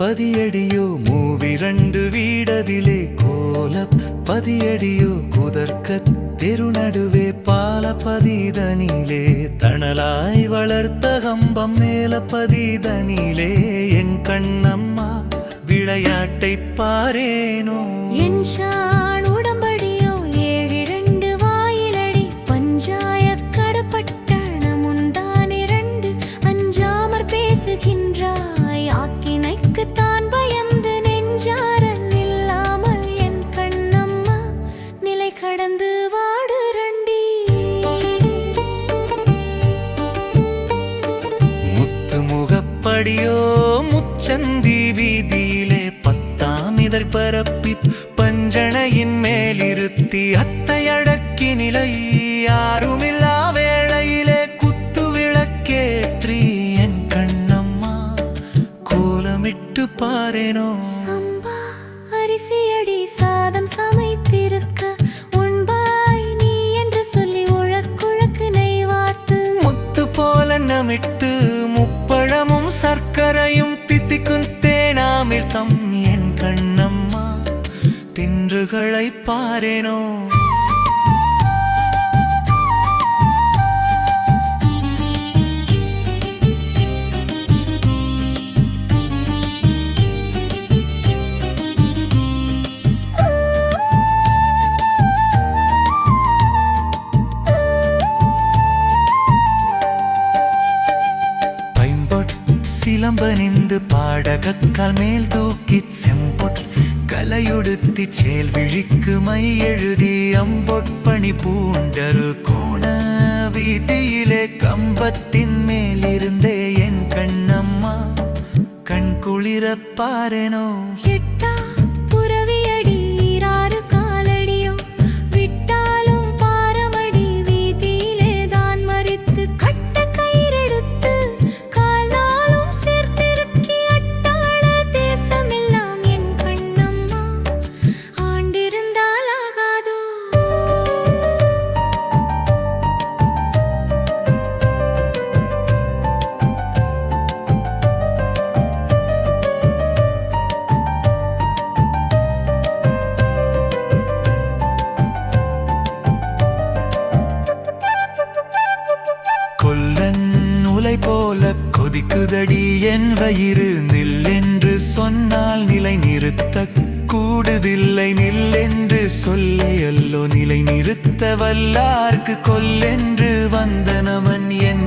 பதியடியோ மூவிரண்டு வீடதிலே கோலப் பதியடியோ குதர்க்க தெருநடுவே பாலபதீதனிலே தணலாய் வளர்த்த கம்பம் மேல பதீதனிலே என் கண்ணம் விளையாட்டை பாரேனோ? என் உடம்படியோ ஏழிரண்டு வாயிலடி. பஞ்சாய கடப்பட்டணம் உண்டான் இரண்டு அஞ்சாமற் பேசுகின்றாய் ஆக்கினைக்கு தான் பயந்து நெஞ்சார நில்லாமல் என் கண்ணம்மா நிலை கடந்து வாடுரண்டி முத்து முகப்படியோ முச்சந்தி புதர் பரப்பி பஞ்சனையின் மேலிருத்தி அத்தையடக்கி நிலை. யாருமில்லா வேளையிலே குத்து விளக்கேற்றி என் கண்ணம்மா கோலமிட்டு பாரேனோ? சம்பா அரிசியடி சாதம் சமைத்திருக்க உண்பாய் நீ என்று சொல்லி உழக்குழக்கு நெய்வார்த்து. முத்து போல நமிட்டு முப்பழமும் சர்க்கரையும் தித்திக்கும் தேனாமிர்தம் என் கண் களைப்பாரேனோ சிலம்பனிந்து பாடகக்கால் மேல் தூக்கிச் செம்பொற் கலையுடுத்தி சேல் விழிக்கு மை எழுதி அம்பொட்பணி பூண்டரு கோண வீதியிலே கம்பத்தின் மேலிருந்தே என் கண்ணம்மா. கண் குளிர போல கொதிக்குதடி என் வயிறு நில்லென்று சொன்னால் நிலை நிறுத்த கூடுதில்லை. நில்லென்று சொல்லையல்லோ நிலை நிறுத்த வல்லார்க்கு கொல்லென்று வந்தனமன் என்